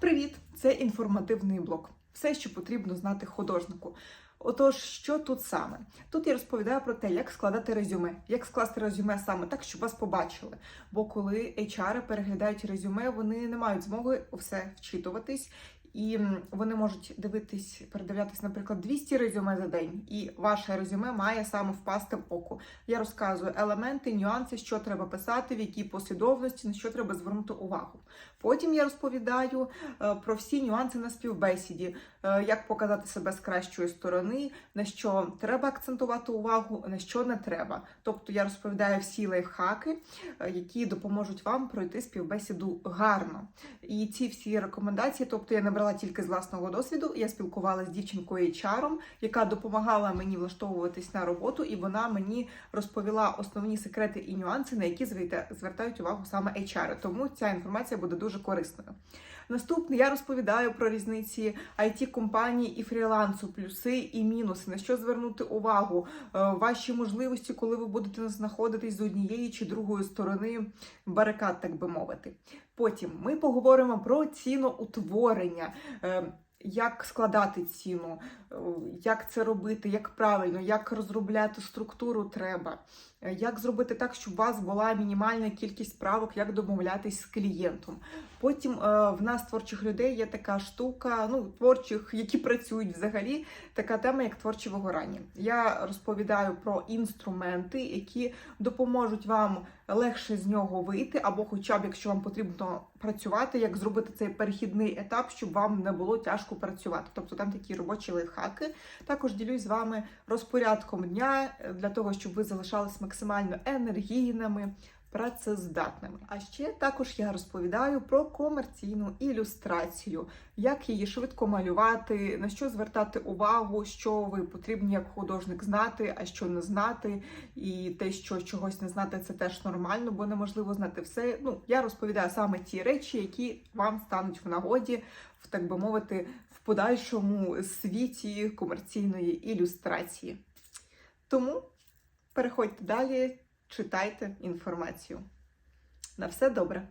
Привіт! Це інформативний блок. Все, що потрібно знати художнику. Отож, що тут саме? Тут я розповідаю про те, як складати резюме, як скласти резюме саме так, щоб вас побачили. Бо коли HR переглядають резюме, вони не мають змоги все вчитуватись. І вони можуть дивитись, передивлятись, наприклад, 200 резюме за день, і ваше резюме має саме впасти в око. Я розказую елементи, нюанси, що треба писати, в якій послідовності, на що треба звернути увагу. Потім я розповідаю е, про всі нюанси на співбесіді, е, як показати себе з кращої сторони, на що треба акцентувати увагу, на що не треба. Тобто я розповідаю всі лайфхаки, е, які допоможуть вам пройти співбесіду гарно. І ці всі рекомендації, тобто я не брала тільки з власного досвіду. Я спілкувалася з дівчинкою HR, яка допомагала мені влаштовуватись на роботу, і вона мені розповіла основні секрети і нюанси, на які звертають увагу саме HR. Тому ця інформація буде дуже корисною. Наступне я розповідаю про різниці it компаній і фрілансу, плюси і мінуси, на що звернути увагу, е, ваші можливості, коли ви будете знаходитись з однієї чи другої сторони барикад, так би мовити. Потім ми поговоримо про ціноутворення. Е, Як складати ціну, е, як це робити, як правильно, як розробляти структуру треба, е, як зробити так, щоб у вас була мінімальна кількість правок, як домовлятись з клієнтом. Потім е, в нас творчих людей є така штука, ну творчих, які працюють взагалі, така тема, як творче вигорання. Я розповідаю про інструменти, які допоможуть вам легше з нього вийти, або, хоча б, якщо вам потрібно працювати, як зробити цей перехідний етап, щоб вам не було тяжко працювати. Тобто там такі робочі лайфхаки. Також ділюсь з вами розпорядком дня е, для того, щоб ви залишались максимально енергійними. Працездатними. А ще також я розповідаю про комерційну ілюстрацію, як її швидко малювати, на що звертати увагу, що ви потрібні як художник знати, а що не знати. І те, що чогось не знати, це теж нормально, бо неможливо знати все. Ну, я розповідаю саме ті речі, які вам стануть в нагоді, в так би мовити, в подальшому світі комерційної ілюстрації. Тому переходьте далі, читайте інформацію. На все добре!